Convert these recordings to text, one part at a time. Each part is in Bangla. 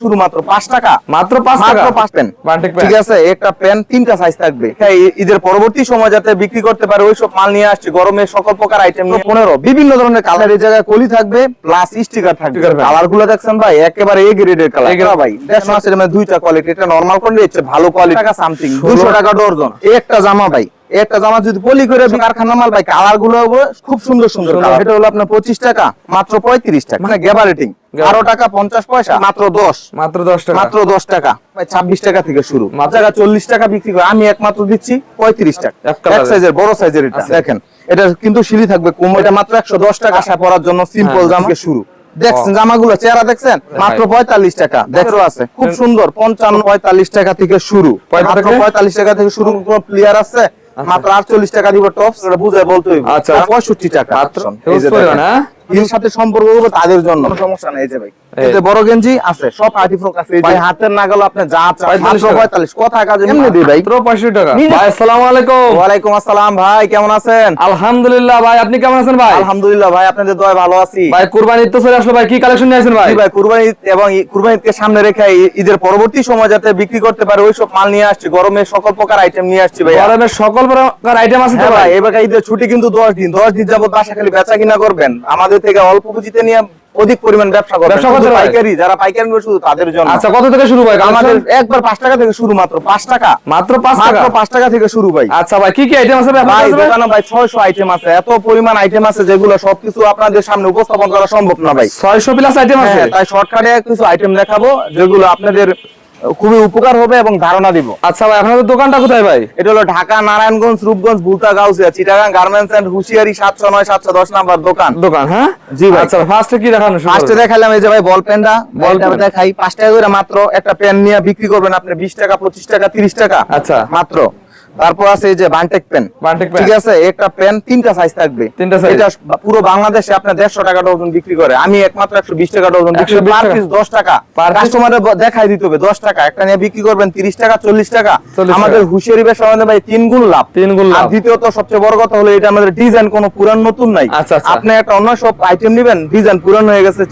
শুরু মাত্র পাঁচ টাকা? মাত্র পাঁচ টাকা? মাত্র পাঁচ পেন। ঠিক আছে একটা পেন তিনটা সাইজ থাকবে। হ্যাঁ, ঈদের পরবর্তী সময় যাতে বিক্রি করতে পারে ওইসব মাল নিয়ে আসছে। গরমের সকল প্রকার আইটেম নিয়ে। পনেরো। বিভিন্ন ধরনের কালার এই জায়গায় কলি থাকবে প্লাস স্টিকার থাকবে। কালারগুলো দেখছেন ভাই? একেবারে এ গ্রেডের কালার ভাই দেড়শো মাসের দুইটা কোয়ালিটি এটা নর্মাল কোয়ালিটি হচ্ছে ভালো কোয়ালিটি টাকা সামথিং দুশো টাকা ডর্জন। একটা জামা ভাই একটা জামা যদি পলি করে কারখানা মাল ভাই কালারগুলো খুব সুন্দর সুন্দর। এটা হলো আপনার পঁচিশ টাকা মাত্র পঁয়ত্রিশ টাকা। মানে গ্যাবা রেটিং বারো টাকা পঞ্চাশ পয়সা? মাত্র দশ। মাত্র দশ টাকা। মাত্র দশ টাকা। ছাব্বিশ টাকা থেকে শুরু। মাত্র- মাত্র টাকা চল্লিশ টাকা বিক্রি করে আমি একমাত্র দিচ্ছি পঁয়ত্রিশ টাকা। এক colour এক এর। সাইজের বড় সাইজের এটা। আচ্ছা। দেখেন এটা কিন্তু সিঁড়ি থাকবে কুমো এটা মাত্র একশো দশ টাকা। আশা পরার জন্য সিম্পল হ্যাঁ। জামা। শুরু। দেখছেন জামাগুলো চেহারা দেখছেন? মাত্র পঁয়তাল্লিশ টাকা। দেখো আছে। খুব সুন্দর। পঞ্চান্ন পঁয়তাল্লিশ টাকা থেকে শুরু। পঁয়তাল্লিশ টাকা? থেকে শুরু প্লেয়ার আছে? মাত্র আটচল্লিশ টাকা দিব টপস বুঝে বলতে আচ্ছা। পঁয়ষট্টি টাকা। এর সাথে সম্পর্ক করব তাদের জন্য সমস্যা নেই যে ভাই। এতে বড় গেঞ্জি আছে সব আর্টি ফ্রক আছে। ভাই, হাতের নাগাল আপনি যা চান 45 মাত্র টাকা। 45 কথা কাজ এমনি দিই ভাই। পঁয়ষট্টি টাকা। ভাই আসসালামু আলাইকুম। ওয়ালাইকুম আসসালাম ভাই কেমন আছেন? আলহামদুলিল্লাহ ভাই আপনি কেমন আছেন ভাই? আলহামদুলিল্লাহ ভাই আপনাদের ভালো আছি। ভাই কুরবানি ঈদ তো চলে আসলো ভাই কি কালেকশন নিয়ে আসেন ভাই? ভাই কুরবানি এবং কুরবানি ঈদকে সামনে রেখে ঈদের পরবর্তী সময় যাতে বিক্রি করতে পারে ওই সব মাল নিয়ে আসছি। গরমের সকল প্রকার আইটেম নিয়ে আসছি ভাই গরমের সকল প্রকার আইটেম আছে হ্যাঁ ভাই? এবার ঈদের ছুটি কিন্তু দশ দিন। দশ দিন যাবত বাসা খালি বেচা কিনা করবেন। আমাদের থেকে অল্প পুঁজিতে নিয়ে অধিক পরিমাণ ব্যবসা করে ব্যবসা করে করতে পাইকারি যারা পাইকারি নেবে শুধু তাদের জন্য। আচ্ছা কত থেকে শুরু ভাই আমাদের একবার 5 টাকা থেকে শুরু মাত্র 5 টাকা। মাত্র 5 টাকা? মাত্র 5 টাকা থেকে শুরু ভাই। আচ্ছা ভাই কি কি আইটেম আছে ভাই ভাই দোকানে ভাই ছয়শো আইটেম আছে। এত পরিমাণ আইটেম আছে যেগুলো সবকিছু আপনাদের সামনে উপস্থাপন করা সম্ভব না ভাই। 600 প্লাস আইটেম আছে? তাই শর্টকাটে কিছু আইটেম দেখাবো যেগুলো আপনাদের খুবই উপকার হবে এবং ধারণা দিব। আচ্ছা ভাই আপনাদের দোকানটা কোথায় ভাই? এটা হলো Dhaka Narayanganj Rupganj Bhulta Gausia Chittagong garments and hosiery সাতশো নয় সাতশো দশ নাম্বার দোকান। দোকান হ্যাঁ? জি ভাই। আচ্ছা ফার্স্টে কি দেখানো ফার্স্টে? দেখালাম এই যে ভাই বল পেনটা বল বল পেন। দেখাই। পাঁচ টাকা করে মাত্র। একটা পেন নিয়ে বিক্রি করবেন আপনি বিশ টাকা পঁচিশ টাকা তিরিশ টাকা। আচ্ছা। মাত্র। তারপর আছে এই যে বান্টেক পেন বান্টেক পেন। ঠিক আছে একটা পেন তিনটা সাইজ থাকবে তিনটা size। এটা পুরো বাংলাদেশে আপনার দেড়শো টাকা ডজন বিক্রি করে আমি একমাত্র একশো বিশ টাকা ডজন বিক্রি 120 পার পিস দশ টাকা Per piece? কাস্টমারের দেখাই দিতে হবে দশ টাকা একটা নিয়ে বিক্রি করবেন তিরিশ টাকা চল্লিশ টাকা আমাদের। হুশিয়ারি ব্যবসা আমাদের ভাই তিন গুণ লাভ তিন গুণ লাভ। দ্বিতীয়ত সবচেয়ে বড় কথা হলো এটা আমাদের ডিজাইন কোনো পুরান নতুন নাই আচ্ছা, আচ্ছা। আপনি একটা অন্য সব আইটেম নিবেন ডিজাইন পুরান হয়ে গেছে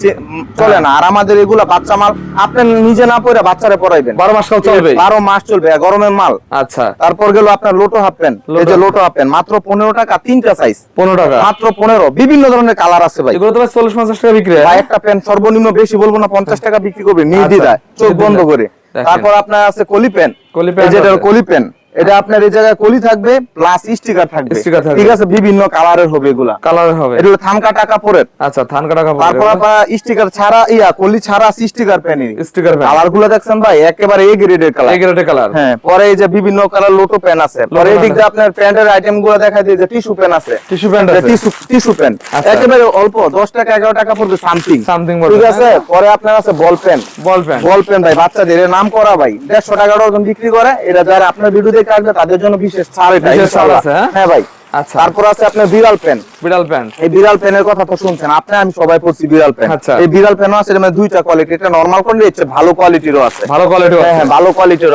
চলে। না আর আমাদের এগুলা বাচ্চা মাল আপনি নিজে না পরে বাচ্চারে পরাইবেন বারো মাস কাল চলবে বারো মাস চলবে গরমের মাল আচ্ছা তারপর গেল আপনার লোটো হাফ প্যান্ট। এই যে লোটো। হাফ প্যান্ট মাত্র পনেরো টাকা তিনটা সাইজ পনেরো টাকা। মাত্র পনেরো বিভিন্ন ধরনের কালার আছে ভাই। এগুলো তো ভাই চল্লিশ পঞ্চাশ টাকা বিক্রি হয়। ভাই একটা প্যান্ট সর্বনিম্ন বেশি বলব না পঞ্চাশ টাকা বিক্রি করবে নিয়ে নির্দ্বিধায়। চোখ বন্ধ করে। তারপর আপনার আছে কলি প্যান্ট। কলি প্যান্ট যেটা। কলি প্যান্ট। এটা আপনার এই জায়গায় কলি থাকবে প্লাস স্টিকার থাকবে। Sticker থাকবে। ঠিক আছে বিভিন্ন কালারের হবে এগুলা। কালার হবে। এটা হলো থামকা টাকা পরে আচ্ছা থান কাটা কাপড় তারপর আপনার স্টিকার ছাড়া ইয়া কলি ছাড়া স্টিকার প্যানি স্টিকার প্যান কালারগুলো দেখছেন ভাই? একেবারে এ গ্রেডের কালার এই গ্রেডের কালার হ্যাঁ পরে এই যে বিভিন্ন কালার লোটো প্যান আছে। পরে এই দিক দিয়ে আপনার প্যান্টের আইটেমগুলো দেখা যায় যে টিস্যু প্যান আছে। টিস্যু প্যান্ট আছে। Tissue tissue pan. একেবারে অল্প 10 টাকা 11 টাকা পড়বে সামথিং সামথিং ঠিক আছে? পরে আপনার আছে ball pen ball pant ball pen ভাই বাচ্চাদের নাম করা ভাই। 150 টাকা ডজন বিক্রি করে। এটা যারা আপনার ভিডিও আসবে তাদের জন্য বিশেষ ছাড় এটা। আছে, হ্যাঁ? হ্যাঁ ভাই। আচ্ছা। তারপর আছে আপনার বিড়াল পেন। বিড়াল এই বিড়াল পেনের কথা তো শুনছেন আপনি আমি সবাই পড়ছি বিড়াল পেন। আচ্ছা। এই বিড়াল পেনও আছে দুইটা কোয়ালিটি এটা নরমাল কোয়ালিটি হচ্ছে ভালো কোয়ালিটিরও আছে। ভালো কোয়ালিটি হ্যাঁ আছে। হ্যাঁ ভালো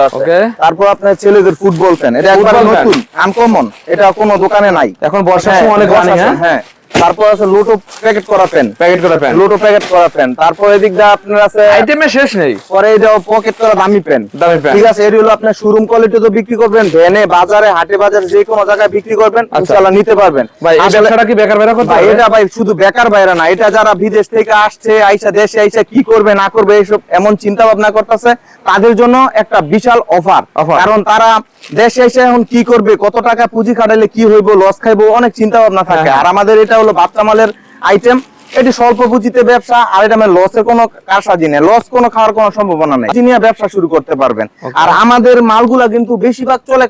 আছে। তারপর আপনার ছেলেদের ফুটবল প্যান্ট এটা একবার নতুন আনকমন এটা কোনো দোকানে নাই। এখন বর্ষার সময় অনেক হ্যাঁ। তারপর আছে লোটো প্যাকেট করা পেন। প্যাকেট করা প্যান্ট লোটো প্যাকেট করা পেন। তারপর এদিক দিয়ে আপনার আছে আইটেমে শেষ নেই। পরে পকেট করা দামি পেন। দামি প্যান্ট ঠিক আছে হলো আপনার শোরুম কোয়ালিটি তো বিক্রি করবেন ভ্যানে বাজারে হাটে বাজারে যে কোনো জায়গায় বিক্রি করবেন আচ্ছা। ইনশাআল্লাহ নিতে পারবেন। ভাই এই ব্যবসাটা কি বেকার বেরা করতে এটা ভাই শুধু বেকার বাইরে না এটা যারা বিদেশ থেকে আসছে আইসা দেশে আইসা কি করবে না করবে এইসব এমন চিন্তা ভাবনা করতেছে তাদের জন্য একটা বিশাল অফার। কারণ তারা দেশে এসে এখন কি করবে কত টাকা পুঁজি খাটাইলে কি হইব লস খাইবো অনেক চিন্তা ভাবনা থাকে হ্যাঁ। আর আমাদের এটা হলো বাচ্চা মালের আইটেম এটি স্বল্প পুঁজিতে ব্যবসা আর এটা লসের কোনো কারসাজি নেই। লস কোনো খাওয়ার কোনো সম্ভাবনা নেই। নিয়ে ব্যবসা শুরু করতে পারবেন। আর আমাদের মালগুলা কিন্তু বেশিরভাগ চলে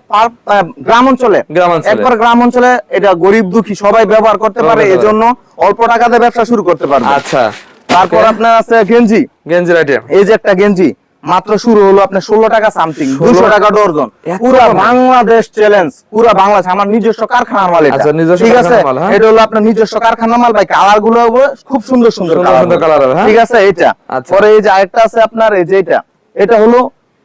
গ্রাম অঞ্চলে। একবার গ্রাম অঞ্চলে এটা গরিব দুঃখী সবাই ব্যবহার করতে পারে। এজন্য অল্প টাকাতে ব্যবসা শুরু করতে পারবে। আচ্ছা। তারপর আপনার আছে গেঞ্জি গেঞ্জির আইটেম এই যে একটা গেঞ্জি মাত্র শুরু হলো আপনার ষোলো টাকা সামথিং দুশো টাকা ডর্জন। পুরা বাংলাদেশ চ্যালেঞ্জ পুরা বাংলাদেশ আমার নিজস্ব কারখানার মাল এটা। আচ্ছা, ঠিক আছে? হ্যাঁ? এটা হলো আপনার নিজস্ব কারখানার মাল ভাই কালারগুলো খুব সুন্দর সুন্দর হবে, হ্যাঁ? ঠিক আছে এটা আচ্ছা। পরে এই যে আরেকটা আছে আপনার এই যে এটা এটা হলো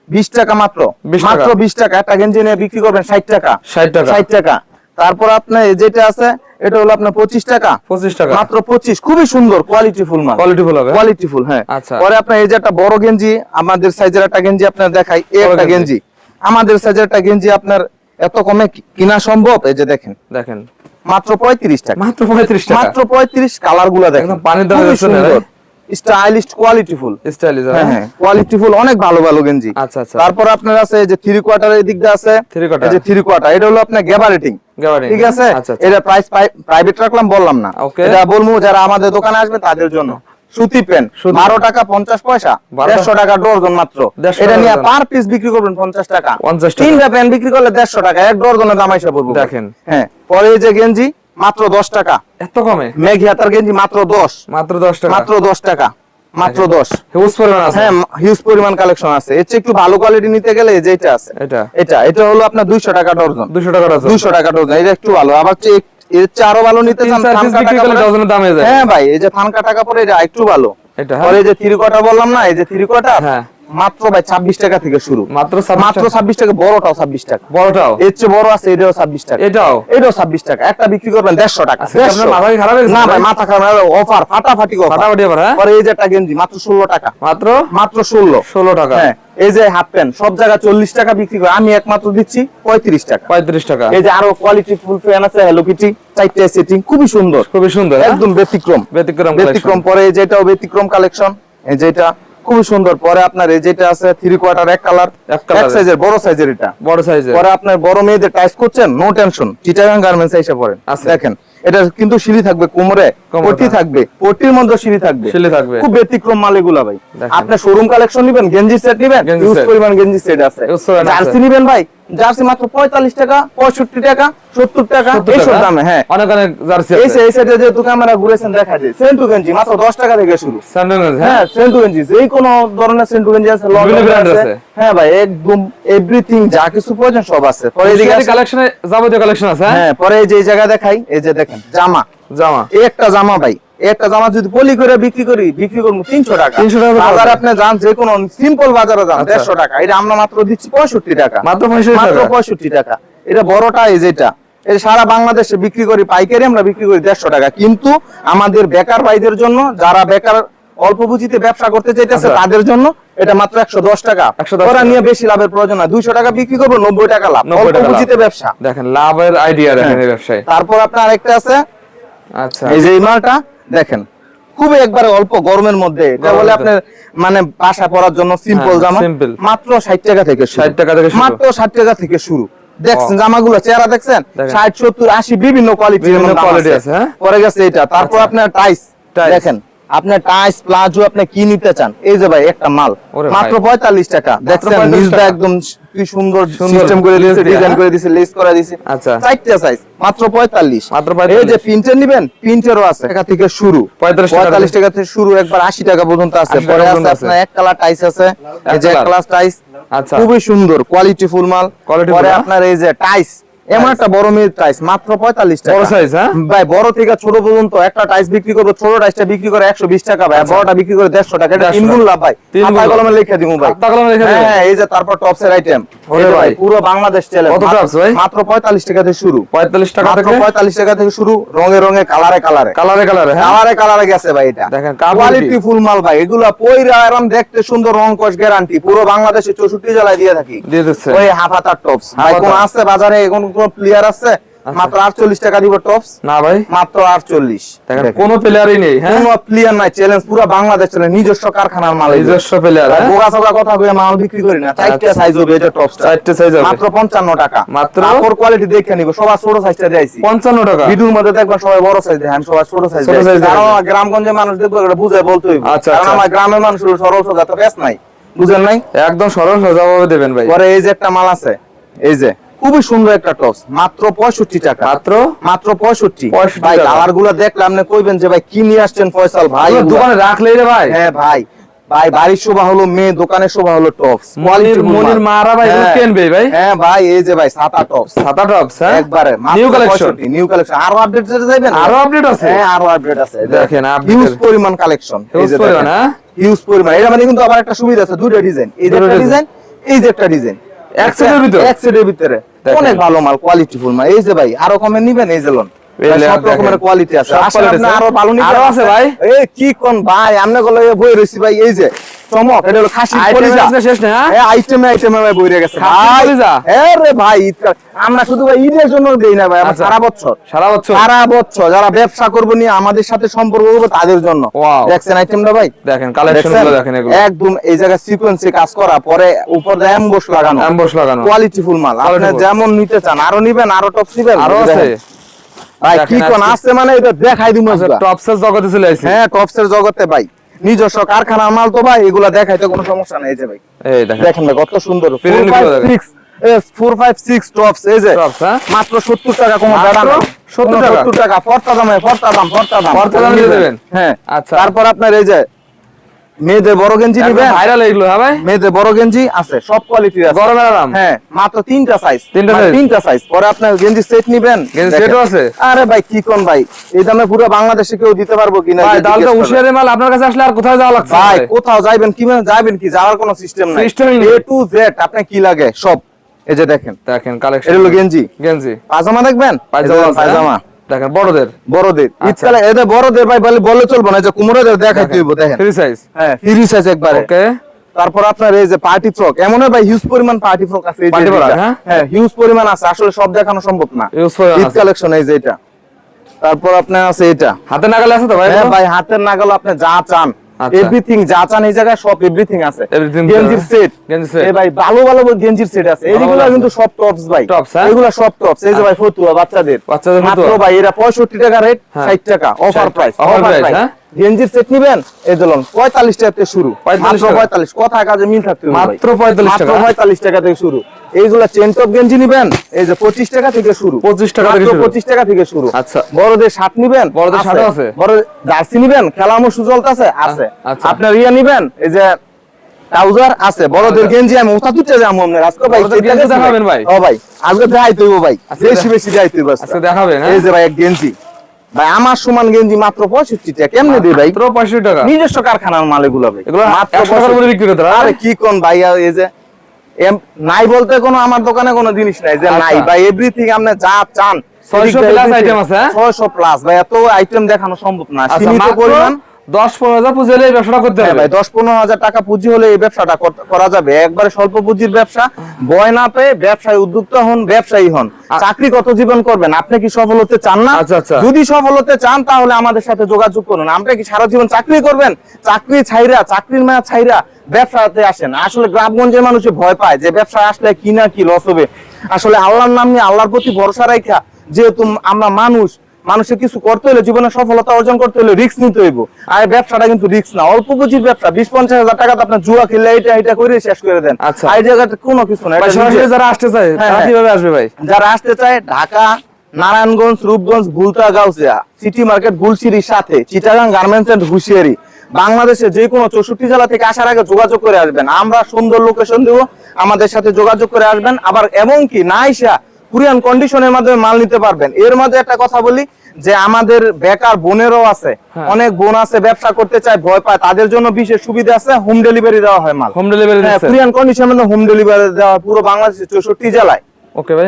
বিশ টাকা মাত্র। 20 মাত্র বিশ টাকা। একটা গেঞ্জি নিয়ে বিক্রি করবেন ষাট টাকা। 60 টাকা। ষাট টাকা। তারপর আপনার এই যেটা আছে এটা হলো আপনার পঁচিশ টাকা। পঁচিশ টাকা। মাত্র পঁচিশ। খুবই সুন্দর কোয়ালিটি ফুল মাল। কোয়ালিটি ফুল হবে কোয়ালিটি ফুল হ্যাঁ। আচ্ছা। পরে আপনার এই যে একটা বড় গেঞ্জি আমাদের সাইজের একটা গেঞ্জি আপনার দেখাই এই একটা গেঞ্জি। আমাদের সাইজের একটা গেঞ্জি আপনার এত কমে কিনা সম্ভব? এই যে দেখেন। দেখেন। মাত্র পঁয়ত্রিশ টাকা। মাত্র পঁয়ত্রিশ টাকা। মাত্র পঁয়ত্রিশ কালারগুলা দেখেন। পানির দামে স্টাইলিশ কোয়ালিটি ফুল স্টাইলিশ হ্যাঁ হ্যাঁ। কোয়ালিটি অনেক ভালো ভালো গেঞ্জি। আচ্ছা আচ্ছা। তারপর আপনার আছে যে থ্রি কোয়ার্টার এই দিকটা আছে। Quarter। এই যে থ্রি কোয়ার্টার এটা হলো আপনার গ্যাবা রেটিং ঠিক আছে? আচ্ছা আচ্ছা। এটা প্রাইস প্রাইভেট রাখলাম বললাম না। এটা বলব যারা আমাদের দোকানে আসবে তাদের জন্য। সুতি পেন বারো টাকা পঞ্চাশ পয়সা 12 দেড়শো টাকা। ডর্জন মাত্র। এটা নিয়ে পার পিস বিক্রি করবেন পঞ্চাশ টাকা। 50 টাকা। তিনটা পেন বিক্রি করলে দেড়শো টাকা এক ডর্জনের দাম পড়ব দেখেন। হ্যাঁ পরে যে গেঞ্জি মাত্র দশ টাকা। এত কমে? মেঘি হাতার গেঞ্জি মাত্র দশ। মাত্র দশ টাকা? মাত্র দশ টাকা। মাত্র দশ। হিউজ পরিমাণ আছে। হ্যাঁ হিউজ পরিমাণ কালেকশন আছে। এর চেয়ে একটু ভালো কোয়ালিটি নিতে গেলে এই যে এটা আছে। এটা। এটা এটা হলো আপনার দুইশো টাকা ডর্জন দুশো টাকা ডজন। দুইশো টাকা ডর্জন এটা একটু ভালো। আবার এর চেয়ে আরও ভালো নিতে চান দাম হয়ে যায়। হ্যাঁ ভাই এই যে থানকা টাকা পরে এটা একটু ভালো। এটা হ্যাঁ। পরে এই যে থ্রি কোয়ার্টার বললাম না এই যে থ্রি কোয়ার্টার হ্যাঁ। মাত্র ভাই ছাব্বিশ টাকা থেকে শুরু। মাত্র ছাব্বিশ মাত্র টাকা। ছাব্বিশ টাকা বড়টাও ছাব্বিশ টাকা। বড়টাও? এর চেয়ে বড় আছে এটাও ছাব্বিশ টাকা। এটাও? এটাও ছাব্বিশ টাকা। একটা বিক্রি করবেন দেড়শো টাকা। আজকে আপনার 150 মাথা খারাপ না ভাই? মাথা খারাপ অফার ফাটাফাটি ফাটাফাটি হ্যাঁ? পরে এই যে একটা গেঞ্জি মাত্র ষোলো টাকা। মাত্র? মাত্র ষোলো। ষোলো টাকা। হ্যাঁ এই যে হাফ প্যান্ট সব জায়গায় চল্লিশ টাকা বিক্রি করে। আমি একমাত্র দিচ্ছি পঁয়ত্রিশ টাকা। পঁয়ত্রিশ টাকা। এই যে আরও কোয়ালিটি ফুল ফ্যান আছে হ্যালো কিটি চারটে সেটিং খুবই সুন্দর। খুবই সুন্দর হ্যাঁ? একদম ব্যতিক্রম। ব্যতিক্রম ব্যতিক্রম পরে এই যেটাও ব্যতিক্রম কালেকশন এই যেটা খুবই সুন্দর পরে আপনার এই যেটা আছে থ্রি কোয়ার্টার এক কালার এক সাইজের বড় সাইজের এটা বড় সাইজের পরে আপনার বড় মেয়েদের টাইস করছেন নো টেনশন চিটাগাং গার্মেন্টস এসে পড়েন। দেখেন এটা কিন্তু সিঁড়ি থাকবে কোমরে পটি। থাকবে পটির মধ্যে সিঁড়ি থাকবে সিঁড়ি থাকবে। খুব ব্যতিক্রম মাল এগুলা ভাই আপনার আপনি শোরুম কালেকশন নিবেন গেঞ্জি সেট নিবেন ইউজ। পরিমাণ গেঞ্জি সেট আছে। জার্সি নিবেন ভাই জার্সি মাত্র পঁয়তাল্লিশ টাকা পঁয়ষট্টি টাকা সত্তর টাকা এইসব দামে হ্যাঁ। অনেক অনেক জার্সি এই আছে। সে- এই সাইডে যেহেতু ক্যামেরা ঘুরেছেন দেখা যায়। সেন্টু গেঞ্জি মাত্র দশ টাকা থেকে শুরু। হ্যাঁ হ্যাঁ? সেন্টু গেঞ্জি যে কোনো ধরনের সেন্টু গেঞ্জি আছে আছে। হ্যাঁ ভাই একদম এভরিথিং যা কিছু প্রয়োজন সব আছে। পরে এদিকে। কালেকশনে যাবতীয় কালেকশন আছে হ্যাঁ? হ্যাঁ পরে এই যে এই জায়গা দেখাই এই যে দেখেন জামা। জামা। এই একটা জামা ভাই একটা জামা যদি পলি করে বিক্রি করি বিক্রি করব তিনশো টাকা। 300 টাকা বাজারে আপনি যান যে কোনো সিম্পল বাজারে যান আচ্ছা। দেড়শো টাকা। এটা আমরা মাত্র দিচ্ছি পঁয়ষট্টি টাকা। মাত্র মাত্র পঁয়ষট্টি টাকা। এটা বড়টা এই যেটা। এটা সারা বাংলাদেশে বিক্রি করি পাইকারি আমরা বিক্রি করি দেড়শো টাকা। কিন্তু আমাদের বেকার ভাইদের জন্য যারা বেকার অল্প পুঁজিতে ব্যবসা করতে চাইতেছে আচ্ছা। তাদের জন্য এটা মাত্র একশো দশ টাকা। 110 ওরা নিয়ে বেশি লাভের প্রয়োজন না দুইশো টাকা বিক্রি করব নব্বই টাকা লাভ। 90 অল্প। পুঁজিতে ব্যবসা। দেখেন লাভের আইডিয়া দেখেন হ্যাঁ। ব্যবসায়। তারপর আপনার আরেকটা আছে। আচ্ছা। এই যে মালটা দেখেন খুবই একবারে অল্প গরমের মধ্যে এটা বলে আপনার মানে বাসা পড়ার জন্য সিম্পল হ্যাঁ, জামা। মাত্র ষাট টাকা থেকে ষাট 60 টাকা থেকে মাত্র ষাট টাকা থেকে শুরু দেখছেন। জামাগুলো চেহারা দেখছেন। ষাট সত্তর আশি বিভিন্ন কোয়ালিটি বিভিন্ন আছে, হ্যাঁ? পরে গেছে এটা তারপর আচ্ছা। আপনার টাইস টাইস। দেখেন আপনার টাইস প্লাজো আপনি কি নিতে চান? এই যে ভাই একটা মাল। মাত্র ভাই। পঁয়তাল্লিশ টাকা। দেখছেন 45 একদম কি সুন্দর সুন্দর। সিস্টেম করে দিয়েছে ডিজাইন? করে দিয়েছে লেস করে দিয়েছে। আচ্ছা। চারটে সাইজ মাত্র পঁয়তাল্লিশ। মাত্র এই যে প্রিন্টার নিবেন প্রিন্টারও আছে। টাকা থেকে শুরু। 45 টাকা থেকে শুরু একবার আশি টাকা পর্যন্ত আছে। পরে আছে আপনার এক কালার টাইস আছে এই যে এক কালার টাইস আচ্ছা। খুবই সুন্দর কোয়ালিটি ফুল মাল পরে হ্যাঁ? আপনার এই যে টাইস এমন একটা বড় মেয়ের টাইস মাত্র পঁয়তাল্লিশ টাকা। বড় size, হ্যাঁ? ভাই বড় থেকে ছোট পর্যন্ত একটা টাইস বিক্রি করব ছোট টাইসটা বিক্রি করে একশো বিশ টাকা ভাই আর বড়টা বিক্রি করে দেড়শো টাকা এটা 150 তিন গুণ লাভ ভাই। কলমে লিখে দিব ভাই। কলমে লিখে? হ্যাঁ এই যে তারপর টপস এর আইটেম ওরে ভাই। পুরো বাংলাদেশ চলে কত tops ভাই? মাত্র পঁয়তাল্লিশ টাকা থেকে শুরু। পঁয়তাল্লিশ টাকা থেকে? পঁয়তাল্লিশ টাকা থেকে শুরু রঙে রঙে কালারে কালারে। কালারে কালারে হ্যাঁ? কালারে কালারে গেছে ভাই এটা। দেখেন, কোয়ালিটি ফুল মাল ভাই এগুলা পয়রা আরাম দেখতে সুন্দর রং কস গ্যারান্টি পুরো বাংলাদেশে চৌষট্টি জেলায় দিয়ে থাকি। দিয়ে দিচ্ছে। ওই হাফ হাতার টপস ভাই কোন আছে বাজারে কোন প্লেয়ার আছে? মাত্র আটচল্লিশ টাকা দিব টপস না ভাই। মাত্র আটচল্লিশ। দেখেন কোনো প্লেয়ারই নেই হ্যাঁ? প্লেয়ার নাই। চ্যালেঞ্জ পুরো বাংলাদেশ চ্যালেঞ্জ নিজস্ব কারখানার মাল নিজস্ব প্লেয়ার বোকা সোকা কথা কয়ে মাল বিক্রি করি না। চারটে। সাইজ হবে এটা টপস চারটে সাইজ হবে। মাত্র পঞ্চান্ন টাকা। মাত্র? কাপড় কোয়ালিটি দেখে নিব। সবার ছোট সাইজটা দিয়েছি। পঞ্চান্ন টাকা? ভিডিওর মধ্যে দেখবেন সবাই বড় সাইজ দেয় আমি সবাই ছোট সাইজ কারণ গ্রামগঞ্জের মানুষ দেখব এটা বুঝে বলতে হইব। আচ্ছা, কারণ আচ্ছা। আমার গ্রামের মানুষ হলো সরল সোজা তো বেশ নাই। বুঝেন নাই? একদম সরল সোজাভাবে দেবেন ভাই। পরে এই যে একটা মাল আছে এই যে। খুবই সুন্দর একটা টপস মাত্র পঁয়ষট্টি টাকা। মাত্র? মাত্র পঁয়ষট্টি। 65 ভাই। কালারগুলো দেখলাম আপনি কইবেন যে ভাই কি নিয়ে আসছেন ফয়সাল ভাই? দোকানে রাখলেই রে ভাই। হ্যাঁ ভাই। ভাই বাড়ির শোভা হলো মেয়ে দোকানের শোভা হলো টপস মনির মারা ভাই এগুলো কেনবে ভাই? হ্যাঁ ভাই এই যে ভাই সাতা টপস সাদা টপস হ্যাঁ? একবারে নিউ কালেকশন নিউ কালেকশন আরও আপডেট যেতে চাইবেন? আরও আপডেট আছে? হ্যাঁ আরও আপডেট আছে। দেখেন, হিউজ পরিমাণ কালেকশন Huge পরিমাণ, হ্যাঁ? হিউজ পরিমাণ। এটা মানে কিন্তু আবার একটা সুবিধা আছে দুটো ডিজাইন এই যে একটা ডিজাইন এই যে একটা ডিজাইন এক সেটের ভিতরে? এক সেটের ভিতরে অনেক ভালো মাল কোয়ালিটিফুল মাল। এই যে ভাই আরও কমে নিবেন এই যে লোন সব রকমের কোয়ালিটি আছে সব আসলে quality আপনি আছে। আরও ভালো আরও আছে ভাই? এই কি কোন ভাই? আমরা গুলো বই রয়েছি ভাই এই যে চমক। এটা হলো খাসি কলিজা। শেষ না, হ্যাঁ? আইটেমে আইটেমে ভাই বই গেছে ভাই হ্যাঁ রে ভাই আমরা শুধু ভাই ঈদের জন্য দেই না ভাই। সারা বছর। সারা বছর? সারা বছর। যারা ব্যবসা করব নিয়ে আমাদের সাথে সম্পর্ক করব তাদের জন্য. দেখছেন আইটেমটা ভাই? দেখেন দেখেন এগুলো। একদম এই জায়গায় সিকোয়েন্সে কাজ করা পরে উপর লাগানো। লাগানো। কোয়ালিটি ফুল মাল। আপনি যেমন নিতে চান আরও নিবেন আরও টপ নিবেন। আরও আছে? ভাই কি কোন আছে মানে এটা দেখাই দিমু। জগতে চলে আইছে হ্যাঁ টপসের জগতে ভাই। নিজস্ব কারখানার মাল তো ভাই এগুলা দেখাইতে কোনো সমস্যা নাই যে ভাই। এই দেখেন। ভাই কত সুন্দর। টপস এই যে। হ্যাঁ? মাত্র সত্তর টাকা কোনো মাত্র 70 টাকা? সত্তর টাকা ফর্তা দামে ফর্তা দাম দাম। দাম দিয়ে দেবেন? হ্যাঁ। আচ্ছা। তারপর আপনার এই যে মেয়েদের বড় গেঞ্জি নিবেন? ভাইরাল এগুলো হ্যাঁ ভাই? মেয়েদের বড় গেঞ্জি আছে সব কোয়ালিটির আছে। গরমের আরাম। হ্যাঁ মাত্র তিনটা সাইজ তিনটা size? তিনটা সাইজ পরে আপনার গেঞ্জি সেট নিবেন। গেঞ্জি। সেটও আছে? আরে ভাই কি কোন ভাই? এই দামে পুরো বাংলাদেশে কেউ দিতে পারব কিনা ভাই যে তাহলে তো জিজ্ঞেস হুশিয়ারি মাল আপনার কাছে আসলে আর কোথায় যাওয়া লাগছে ভাই? কোথাও যাইবেন কি মানে যাবেন কি? যাওয়ার কোনো সিস্টেম নাই। নেই। এ টু জেড আপনি কি লাগে? সব। এই যে দেখেন। দেখেন কালেকশন এটা হলো গেঞ্জি। গেঞ্জি। পাজামা দেখবেন? এই যে হ্যাঁ? দেখেন বড়দের। বড়দের। আচ্ছা। ঈদকালে বড়দের ভাই বলে বলে চলবো না। যে কুমড়োদের দেখাই দিব দেখেন। ফ্রি সাইজ হ্যাঁ ফ্রি সাইজ একবার। ওকে তারপর আপনার এই যে পার্টি ফ্রক এমন ভাই হিউজ পরিমাণ পার্টি ফ্রক আছে Party এটা। হ্যাঁ? হ্যাঁ হিউজ পরিমাণ আছে। আসলে সব দেখানো সম্ভব না। ঈদ কালেকশন এই যে এটা। তারপর আপনার আছে এটা। হাতে নাগালে আছে তো ভাই হ্যাঁ ভাই হাতের নাগাল আপনি যা চান। এভরিথিং যা চান এই জায়গায় সব এভরিথিং আছে। গেঞ্জির সেট গেঞ্জির সেট এই ভাই ভালো ভালো গেঞ্জির সেট আছে। এইগুলো কিন্তু সব টপস ভাই। টপস হ্যাঁ? এগুলো সব টপস এই যে ভাই ফতুয়া বাচ্চাদের। বাচ্চাদের মাত্র ভাই এরা 65 টাকা রেট হ্যাঁ। 60 টাকা অফার প্রাইস অফার প্রাইস হ্যাঁ? গেঞ্জির সেট নিবেন? এই 45 টাকা থেকে শুরু। 45 মাত্র টাকা। 45 কথা কাজে মিল থাকতে মাত্র 45 মাত্র টাকা। 45 টাকা থেকে শুরু। এইগুলা চেন টপ গেঞ্জি নিবেন? এই যে 25 টাকা থেকে শুরু। 25 টাকা থেকে। 25 টাকা থেকে শুরু। আচ্ছা। বড়দের শার্ট নিবেন? বড়দের শার্টও আছে? বড় জার্সি নিবেন? খেলামো সুজলত আছে? আছে। আচ্ছা। আপনার ইয়া নিবেন? এই যে ট্রাউজার আছে। বড়দের গেঞ্জি আমি ওটা তুলতে যাব আপনার। আজকে ভাই দেখাবেন ভাই? ও ভাই আজকে দেখাই তুইব ভাই। বেশি দেখা- বেশি দেখাই তুইব আজকে। দেখাবেন হ্যাঁ? এই যে ভাই গেঞ্জি। ভাই আমার সমান গেঞ্জি মাত্র 65 টাকা। কেমনে ভাই? পঁয়ষট্টি টাকা? নিজস্ব কারখানার মাল এগুলো ভাই। এগুলো মাত্র 100 টাকার মধ্যে বিক্রি করতে আরে কি কোন ভাই এই যে নাই বলতে কোনো আমার দোকানে কোনো জিনিস নাই যে আচ্ছা। নাই। ভাই এভরিথিং আপনি যা চান ছয়শো প্লাস আইটেম আছে, ছয়শো প্লাস ভাই এত আইটেম দেখানো সম্ভব না। আচ্ছা সীমিত মাত্র পরিমাণ 10 15000 পুঁজি হলে এই ব্যবসাটা করতে হ্যাঁ হবে। ভাই দশ পনেরো হাজার টাকা পুঁজি হলে এই ব্যবসাটা করা যাবে। একবারে স্বল্প পুঁজির ব্যবসা বয় না পেয়ে ব্যবসায় উদ্যোক্তা হন ব্যবসায়ী হন। চাকরি কত জীবন করবেন? আপনি কি সফল হতে চান না? আচ্ছা, আচ্ছা। যদি সফল হতে চান তাহলে আমাদের সাথে যোগাযোগ করুন। আপনি কি সারা জীবন চাকরি করবেন? চাকরি ছাইরা চাকরির মায়া ছাইরা ব্যবসাতে আসেন। আসলে গ্রামগঞ্জের মানুষে ভয় পায় যে ব্যবসা আসলে কি না কি লস হবে। আসলে আল্লাহর নাম নিয়ে আল্লাহর প্রতি ভরসা রাখা যেহেতু আমরা মানুষ মানুষের কিছু করতে হলে জীবনে সফলতা অর্জন করতে হলে রিস্ক নিতে হইব। আর ব্যবসাটা কিন্তু রিস্ক না। অল্প পুঁজির ব্যবসা বিশ পঞ্চাশ হাজার টাকা আপনার জুয়া খেলে এটা এটা করে শেষ করে দেন। আচ্ছা। এই জায়গাতে কোনো কিছু না। যারা আসতে চায় হ্যাঁ, হ্যাঁ। কীভাবে আসবে ভাই? যারা আসতে চায় ঢাকা নারায়ণগঞ্জ রূপগঞ্জ ভুলতা গাউসিয়া সিটি মার্কেট গুলশিরির সাথে চিটাগাং গার্মেন্টস এন্ড হুশিয়ারি বাংলাদেশে যে কোনো চৌষট্টি জেলা থেকে আসার আগে যোগাযোগ করে আসবেন। আমরা সুন্দর লোকেশন দেবো আমাদের সাথে যোগাযোগ করে আসবেন। আবার এবং কি না আইসা কুরিয়ান কন্ডিশনের মাধ্যমে মাল নিতে পারবেন। এর মাঝে একটা কথা বলি যে আমাদের বেকার বোনেরও আছে হ্যাঁ। অনেক বোন আছে ব্যবসা করতে চায় ভয় পায় তাদের জন্য বিশেষ সুবিধা আছে হোম ডেলিভারি দেওয়া হয় মাল। হোম ডেলিভারি হ্যাঁ কুরিয়ান হোম ডেলিভারি দেওয়া পুরো বাংলাদেশে চৌষট্টি জেলায়। ওকে ভাই